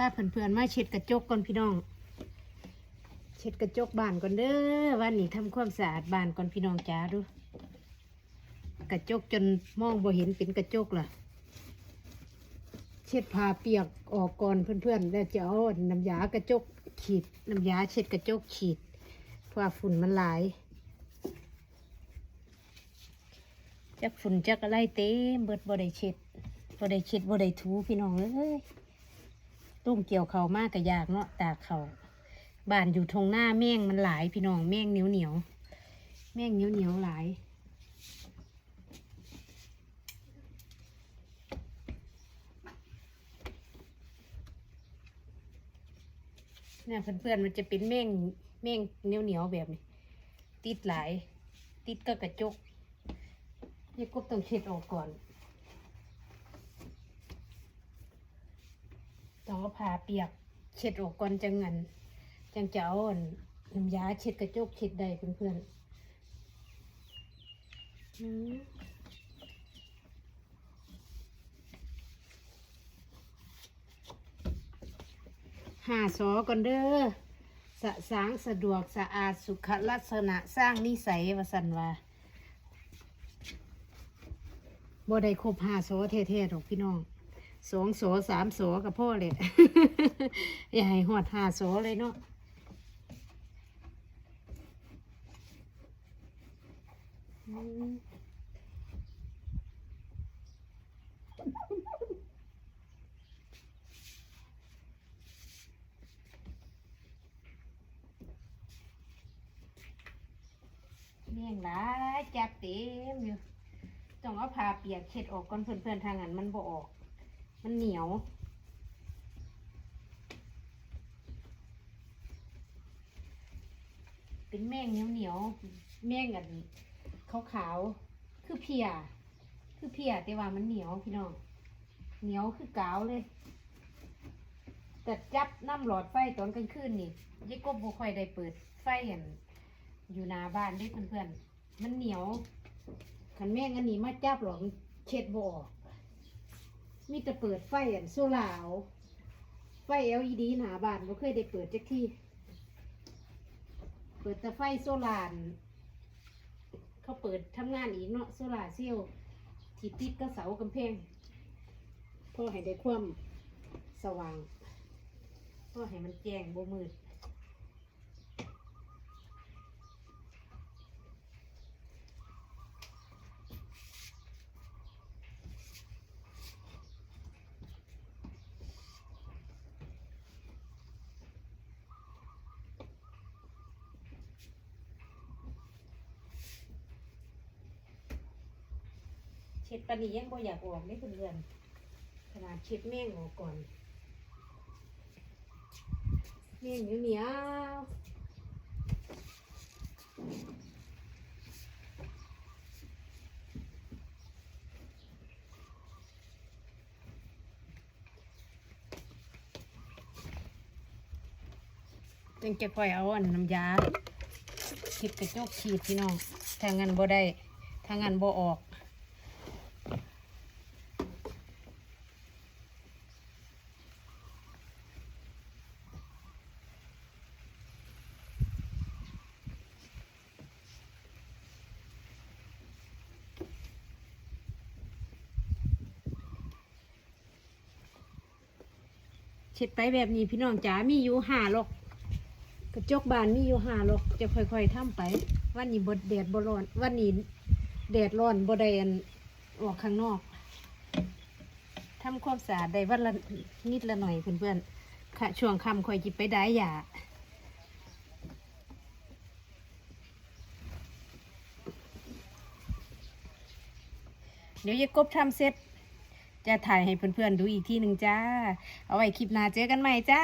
พาเพื่อนๆมาเช็ดกระจกก่อนพี่น้อง เช็ดกระจกบานก่อนเด้อวันนี้ทำความสะอาดบานก่อนพี่น้องจ้าดูกระจกจนมองบ่เห็นเป็นกระจกล่ะ เช็ดผ้าเปียกออกก่อนเพื่อนๆแล้วจะเอาน้ำยากระจกฉีดน้ำยาเช็ดกระจกฉีดเพราะว่าฝุ่นมันหลายจักฝุ่นจักอะไรเต็มเบิดบ่ได้เช็ดบ่ได้เช็ดบ่ได้ถูพี่น้องเอ้ย ตุ้มเกี่ยวเขามากก็ยากเนาะตากเขาบ้านอยู่ทงหน้าแม่งมันหลายพี่น้องแม่งเหนียวเหนียวแม่งเหนียวเหนียวหลายเนี่ยเพื่อนๆมันจะเป็นแม่งแม่งเหนียวเหนียวแบบนี้ ติดหลาย ติดก็กระจกยี่กบต้องเช็ดออกก่อน ต้อผ้าเปียกเช็ดออกก่อนจังงันจังจะเอาอันน้ำยาเช็ดกระจกเช็ดได้เพื่อนๆอืมหาสอก่อนเด้อสะสางสะดวกสะอาดสุขลักษณะสร้างนิสัยวสันว่าบ่ได้ครบหาโสเท่ๆหรอกพี่น้อง สองโสสามโสกับพ่อเลยอย่าให้หอดหาโสเลยเนาะอืมเมี่ยงหลายจับเต็มอยู่ ต้องเอาผ้าเปียกเช็ดออกก่อนเพื่อนๆทางนั้นมันบ่ออก มันเหนียว เป็นแมงเหนียวเหนียวแมงอันขาวขาวๆคือเพีย คือเพียแต่ว่ามันเหนียวพี่น้อง เหนียวคือกาวเลย แต่จับน้ำหลอดไฟตอนกลางคืนนี่ยายกบบ่ค่อยได้เปิดไฟอันอยู่หน้าบ้านด้วยเพื่อนๆ มันเหนียวขันแม่งอันนี้มาจับหรอกเช็ดบ่ออก มีแต่เปิดไฟอันโซลาร์เอาไฟ LED หนาบานบ่เคยได้เปิดจักทีเปิดแต่ไฟโซลาร์เขาเปิดทำงานอีกเนาะโซลาร์เซลล์ที่ติดกับเสากำแพงเพื่อให้ได้ความสว่างเพื่อให้มันแจ้งบ่มืด เช็ดปานนี้ยังบ่อยากออกได้เพื่อนๆขนาดเช็ดแม่งออกก่อนแม่งเหนียวเหนียวจังจะค่อยเอาอันน้ำยาเช็ดกระจกฉีดพี่น้องถ้างั้นบ่ได้ถ้างั้นบ่ออก เช็ดไปแบบนี้พี่น้องจ๋ามีอยู่ห้าหรอกกระจกบานมีอยู่ห้าหรอกจะค่อยๆทำไป วันนี้บดแดดบร้อน วันนี้แดดร้อนบดแดนออกข้างนอกทำความสะอาดได้วันละนิดละหน่อยเพื่อนๆค่ะช่วงค่ำค่อยจิบไปได้ยาเดี๋ยวยายกบทำเสร็จ จะถ่ายให้เพื่อนๆดูอีกที่หนึ่งจ้า เอาไว้คลิปหน้าเจอกันใหม่จ้า